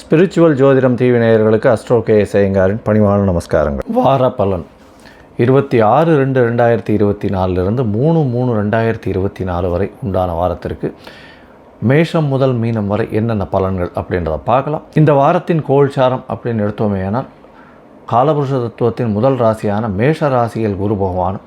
Spiritual ஜோதிடம் TV நேயர்களுக்கு astro K சேயங்காரின் பணிவான நமஸ்காரங்கள். வார பலன். இருபத்தி ஆறு ரெண்டு ரெண்டாயிரத்தி இருபத்தி நாலுலேருந்து மூணு மூணு ரெண்டாயிரத்தி இருபத்தி நாலு வரை உண்டான வாரத்திற்கு மேஷம் முதல் மீனம் வரை என்னென்ன பலன்கள் அப்படின்றத பார்க்கலாம். இந்த வாரத்தின் கோல்சாரம் அப்படின்னு எடுத்தோமே காலபுருஷ தத்துவத்தின் முதல் ராசியான மேஷ ராசியில் குரு பகவானும்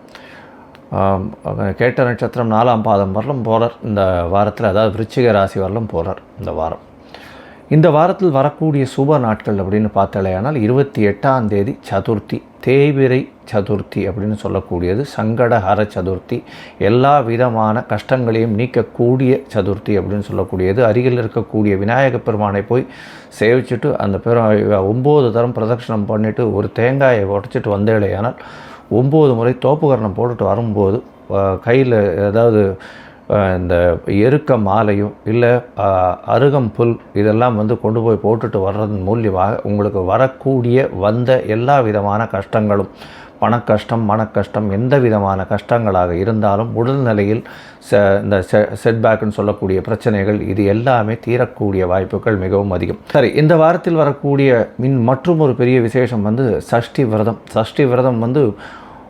கேட்ட நட்சத்திரம் நாலாம் பாதம் வரலும் போகிறார் இந்த வாரத்தில் அதாவது விருச்சிக ராசி வரலும் போகிறார் இந்த வாரம். இந்த வாரத்தில் வரக்கூடிய சுப நாட்கள் அப்படின்னு பார்த்தாலேயானால் இருபத்தி எட்டாம் தேதி சதுர்த்தி தேய்பிரை சதுர்த்தி அப்படின்னு சொல்லக்கூடியது சங்கடஹர சதுர்த்தி எல்லா விதமான கஷ்டங்களையும் நீக்கக்கூடிய சதுர்த்தி அப்படின்னு சொல்லக்கூடியது. அருகில் இருக்கக்கூடிய விநாயக பெருமானை போய் சேவிச்சுட்டு அந்த பெரு ஒம்பது தரம் பிரதட்சணம் பண்ணிவிட்டு ஒரு தேங்காயை உடச்சிட்டு வந்தேலையானால் ஒம்பது முறை தோப்புக்கரணம் போட்டுட்டு வரும்போது கையில் ஏதாவது இந்த எருக்க மாலையும் இல்லை அருகம் புல் இதெல்லாம் வந்து கொண்டு போய் போட்டுட்டு வர்றதன் மூலியமாக உங்களுக்கு வரக்கூடிய வந்த எல்லா விதமான கஷ்டங்களும் பணக்கஷ்டம் மனக்கஷ்டம் எந்த விதமான கஷ்டங்களாக இருந்தாலும் உடல்நிலையில் ச இந்த செ செட்பேக்குன்னு சொல்லக்கூடிய பிரச்சனைகள் இது எல்லாமே தீரக்கூடிய வாய்ப்புகள் மிகவும் அதிகம். சரி இந்த வாரத்தில் வரக்கூடிய மின் மற்றும் ஒரு பெரிய விசேஷம் வந்து சஷ்டி விரதம். சஷ்டி விரதம் வந்து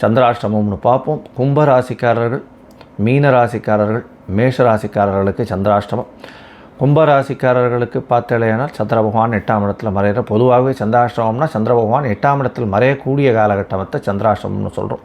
சந்திராஷ்டமம்னு பார்ப்போம். கும்ப ராசிக்காரர்கள் மீன ராசிக்காரர்கள் மேஷ ராசிக்காரர்களுக்கு சந்திராஷ்டமம். கும்ப ராசிக்காரர்களுக்கு சந்திர பகவான் எட்டாம் இடத்துல மறையிற பொதுவாகவே சந்திராஷ்டமம்னா சந்திர பகவான் எட்டாம் இடத்தில் மறையக்கூடிய காலகட்டத்தை சந்திராஷ்டமம்னு சொல்கிறோம்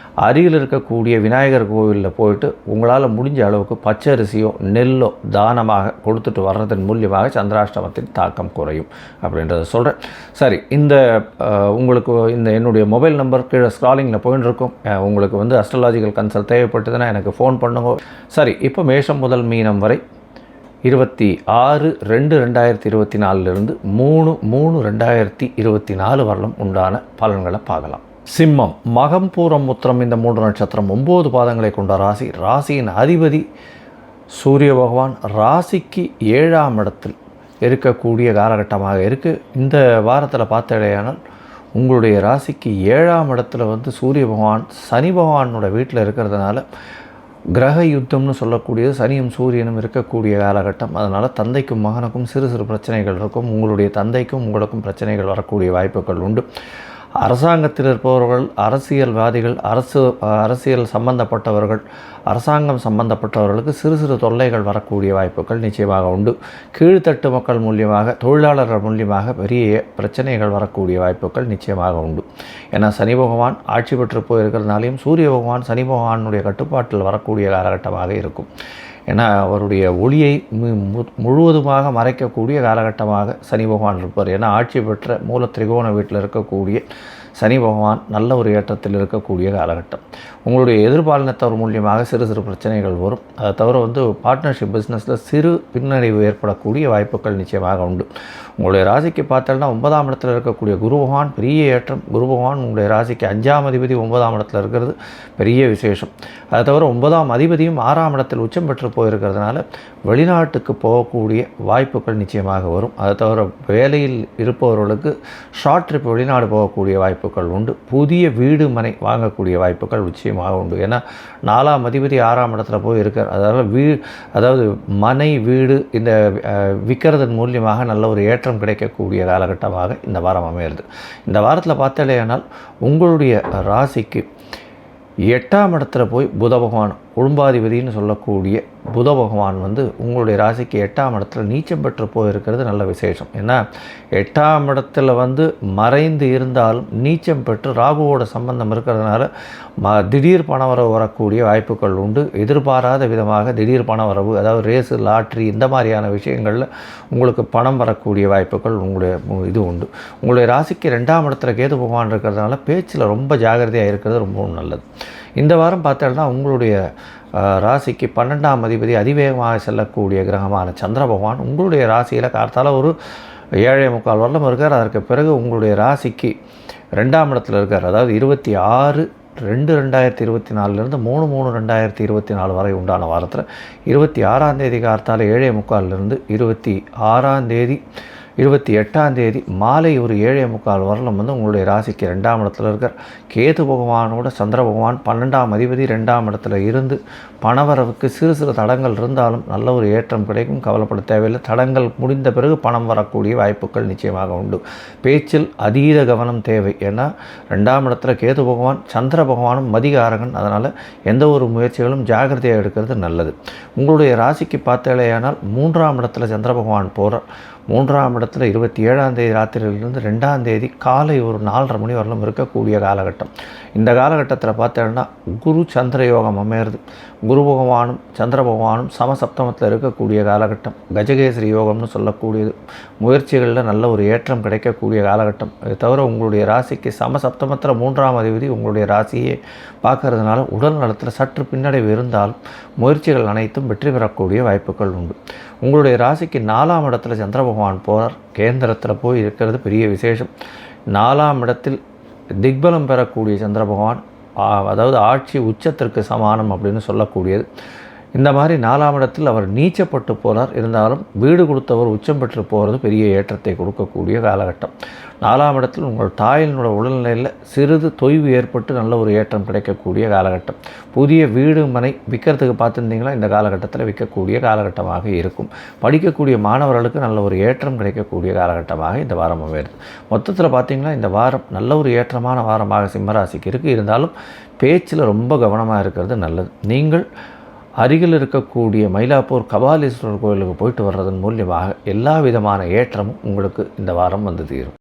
அருகில் இருக்கக்கூடிய விநாயகர் கோவிலில் போயிட்டு உங்களால் முடிஞ்ச அளவுக்கு பச்சரிசியோ நெல்லோ தானமாக கொடுத்துட்டு வர்றதன் மூலியமாக சந்திராஷ்டமத்தின் தாக்கம் குறையும் அப்படின்றத சொல்கிறேன் சரி இந்த உங்களுக்கு இந்த என்னுடைய மொபைல் நம்பர் கீழே ஸ்க்ராலிங்கில் போயின்னு இருக்கும் உங்களுக்கு வந்து அஸ்ட்ராலாஜிக்கல் கன்சல்ட் தேவைப்பட்டதுன்னா எனக்கு ஃபோன் பண்ணுங்க. சரி இப்போ மேஷம் முதல் மீனம் வரை இருபத்தி ஆறு ரெண்டு ரெண்டாயிரத்தி இருபத்தி நாலுலேருந்து மூணு மூணு ரெண்டாயிரத்தி இருபத்தி நாலு வரலும் உண்டான பலன்களை பார்க்கலாம். சிம்மம் மகம் பூரம் உத்திரம் இந்த மூன்று நட்சத்திரம் ஒம்பது பாதங்களை கொண்ட ராசி. ராசியின் அதிபதி சூரிய பகவான் ராசிக்கு ஏழாம் இடத்தில் இருக்கக்கூடிய காலகட்டமாக இருக்குது இந்த வாரத்தில் பார்த்தடையானால் உங்களுடைய ராசிக்கு ஏழாம் இடத்துல வந்து சூரிய பகவான் சனி பகவானோட வீட்டில் இருக்கிறதுனால கிரக யுத்தம்னு சொல்லக்கூடியது சனியும் சூரியனும் இருக்கக்கூடிய காலகட்டம். அதனால் தந்தைக்கும் மகனுக்கும் சிறு சிறு பிரச்சனைகள் இருக்கும். உங்களுடைய தந்தைக்கும் உங்களுக்கும் பிரச்சனைகள் வரக்கூடிய வாய்ப்புகள் உண்டு. அரசாங்கத்தில் இருப்பவர்கள் அரசியல்வாதிகள் அரசு அரசியல் சம்பந்தப்பட்டவர்கள் அரசாங்கம் சம்பந்தப்பட்டவர்களுக்கு சிறு சிறு தொல்லைகள் வரக்கூடிய வாய்ப்புகள் நிச்சயமாக உண்டு. கீழ்த்தட்டு மக்கள் மூலியமாக தொழிலாளர்கள் மூலியமாக பெரிய பிரச்சனைகள் வரக்கூடிய வாய்ப்புகள் நிச்சயமாக உண்டு. ஏன்னா சனி பகவான் ஆட்சி பெற்று போயிருக்கிறதுனாலையும் சூரிய பகவான் சனி பகவானுடைய கட்டுப்பாட்டில் வரக்கூடிய காலகட்டமாக இருக்கும். ஏன்னா அவருடைய ஒளியை மு- மு- முழுவதுமாக மறைக்கக்கூடிய காலகட்டமாக சனி பகவான் இருப்பார். ஏன்னா ஆட்சி பெற்ற மூல திரிகோண வீட்டில் இருக்கக்கூடிய சனி பகவான் நல்ல ஒரு ஏற்றத்தில் இருக்கக்கூடிய காலகட்டம். உங்களுடைய எதிர்பாலினத்தவர் மூலியமாக சிறு சிறு பிரச்சனைகள் வரும். அதை தவிர வந்து பார்ட்னர்ஷிப் பிஸ்னஸில் சிறு பின்னடைவு ஏற்படக்கூடிய வாய்ப்புகள் நிச்சயமாக உண்டு. உங்களுடைய ராசிக்கு பார்த்தோம்னா ஒன்பதாம் இடத்துல இருக்கக்கூடிய குரு பகவான் பெரிய ஏற்றம். குரு பகவான் உங்களுடைய ராசிக்கு அஞ்சாம் அதிபதி ஒன்பதாம் இடத்துல இருக்கிறது பெரிய விசேஷம். அதை தவிர ஒன்பதாம் அதிபதியும் ஆறாம் இடத்தில் உச்சம் பெற்று போயிருக்கிறதுனால வெளிநாட்டுக்கு போகக்கூடிய வாய்ப்புகள் நிச்சயமாக வரும். அதை தவிர வேலையில் இருப்பவர்களுக்கு ஷார்ட் ட்ரிப் வெளிநாடு போகக்கூடிய வாய்ப்பு வாய்ப்புகள் உண்டு. புதிய வீடு மனை வாங்கக்கூடிய வாய்ப்புகள் நிச்சயமாக உண்டு. ஏன்னா நாலாம் அதிபதி ஆறாம் இடத்துல போய் இருக்கார். அதாவது வீ அதாவது மனை வீடு இந்த விற்கிறதன் மூலியமாக நல்ல ஒரு ஏற்றம் கிடைக்கக்கூடிய காலகட்டமாக இந்த வாரம் அமையிறது. இந்த வாரத்தில் பார்த்தாலேயானால் உங்களுடைய ராசிக்கு எட்டாம் இடத்துல போய் புத பகவான் குடும்பாதிபதினு சொல்லக்கூடிய புத பகவான் வந்து உங்களுடைய ராசிக்கு எட்டாம் இடத்துல நீச்சம் பெற்று போயிருக்கிறது நல்ல விசேஷம். ஏன்னா எட்டாம் இடத்துல வந்து மறைந்து இருந்தாலும் நீச்சம் பெற்று ராகுவோட சம்பந்தம் இருக்கிறதுனால ம திடீர் பணவரவு வரக்கூடிய வாய்ப்புகள் உண்டு. எதிர்பாராத விதமாக திடீர் பணவரவு அதாவது ரேஸு லாட்ரி இந்த மாதிரியான விஷயங்களில் உங்களுக்கு பணம் வரக்கூடிய வாய்ப்புகள் உங்களுடைய இது உண்டு. உங்களுடைய ராசிக்கு ரெண்டாம் இடத்துல கேது பகவான் இருக்கிறதுனால பேச்சில் ரொம்ப ஜாகிரதையாக இருக்கிறது ரொம்பவும் நல்லது. இந்த வாரம் பார்த்தோம்னா உங்களுடைய ராசிக்கு பன்னெண்டாம் அதிபதி அதிவேகமாக செல்லக்கூடிய கிரகமான சந்திர பகவான் உங்களுடைய ராசியில் கார்த்தால ஒரு ஏழை முக்கால் வருடம் இருக்கார். அதற்கு பிறகு உங்களுடைய ராசிக்கு ரெண்டாம் இடத்துல இருக்கார். அதாவது இருபத்தி ஆறு ரெண்டு ரெண்டாயிரத்தி இருபத்தி நாலுலேருந்து மூணு மூணு ரெண்டாயிரத்தி இருபத்தி நாலு வரை உண்டான வாரத்தில் இருபத்தி ஆறாம் தேதி கார்த்தால ஏழே முக்கால்லேருந்து இருபத்தி ஆறாம் தேதி இருபத்தி எட்டாம் தேதி மாலை ஒரு ஏழே முக்கால் வரலும் வந்து உங்களுடைய ராசிக்கு ரெண்டாம் இடத்துல இருக்கார். கேது பகவானோட சந்திர பகவான் பன்னெண்டாம் அதிபதி ரெண்டாம் இடத்துல இருந்து பணவரவுக்கு சிறு சிறு தடங்கள் இருந்தாலும் நல்ல ஒரு ஏற்றம் கிடைக்கும். கவலைப்பட தேவையில்லை. தடங்கள் முடிந்த பிறகு பணம் வரக்கூடிய வாய்ப்புகள் நிச்சயமாக உண்டு. பேச்சில் அதீத கவனம் தேவை. ஏன்னா ரெண்டாம் இடத்துல கேது பகவான் சந்திர பகவானும் மதிகாரகன். அதனால் எந்த ஒரு முயற்சிகளும் ஜாகிரதையாக எடுக்கிறது நல்லது. உங்களுடைய ராசிக்கு பார்த்தாலேயானால் மூன்றாம் இடத்துல சந்திர பகவான் போகிறார் மூன்றாம் இடத்துல இருபத்தி ஏழாம் தேதி ராத்திரியிலிருந்து ரெண்டாம் தேதி காலை ஒரு நாலரை மணி வரலும் இருக்கக்கூடிய காலகட்டம். இந்த காலகட்டத்தில் பார்த்தோன்னா குரு சந்திர யோகம் அமையிறது. குரு பகவானும் சந்திர பகவானும் சமசப்தமத்தில் இருக்கக்கூடிய காலகட்டம். கஜகேசரி யோகம்னு சொல்லக்கூடியது. முயற்சிகளில் நல்ல ஒரு ஏற்றம் கிடைக்கக்கூடிய காலகட்டம். அதை தவிர உங்களுடைய ராசிக்கு சமசப்தமத்தில் மூன்றாம் அதிபதி உங்களுடைய ராசியை பார்க்கறதுனால உடல் நலத்தில் சற்று பின்னடைவு இருந்தாலும் முயற்சிகள் அனைத்தும் வெற்றி பெறக்கூடிய வாய்ப்புகள் உண்டு. உங்களுடைய ராசிக்கு நாலாம் இடத்துல சந்திர பகவான் போகிறார் கேந்திரத்தில் போய் இருக்கிறது பெரிய விசேஷம். நாலாம் இடத்தில் திக்பலம் பெறக்கூடிய சந்திர பகவான் அதாவது ஆட்சி உச்சத்திற்கு சமானம் அப்படின்னு சொல்லக்கூடியது. இந்த மாதிரி நாலாம் இடத்தில் அவர் நீச்சப்பட்டு போகிறார் இருந்தாலும் வீடு கொடுத்தவர் உச்சம் பெற்று போகிறது பெரிய ஏற்றத்தை கொடுக்கக்கூடிய காலகட்டம். நாலாம் இடத்தில் உங்கள் தாயினோட உடல்நிலையில் சிறிது தொய்வு ஏற்பட்டு நல்ல ஒரு ஏற்றம் கிடைக்கக்கூடிய காலகட்டம். புதிய வீடு மனை விற்கிறதுக்கு பார்த்துருந்தீங்களா? இந்த காலகட்டத்தில் விற்கக்கூடிய காலகட்டமாக இருக்கும். படிக்கக்கூடிய மாணவர்களுக்கு நல்ல ஒரு ஏற்றம் கிடைக்கக்கூடிய காலகட்டமாக இந்த வாரம் அமையுது மொத்தத்தில் பார்த்தீங்கன்னா இந்த வாரம் நல்ல ஒரு ஏற்றமான வாரமாக சிம்மராசிக்கு இருக்குது இருந்தாலும் பேச்சில் ரொம்ப கவனமாக இருக்கிறது நல்லது. நீங்கள் அருகில் இருக்கக்கூடிய மயிலாப்பூர் கபாலீஸ்வரர் கோயிலுக்கு போயிட்டு வர்றதன் மூலியமாக எல்லா விதமான ஏற்றமும் உங்களுக்கு இந்த வாரம் வந்து தீரும்.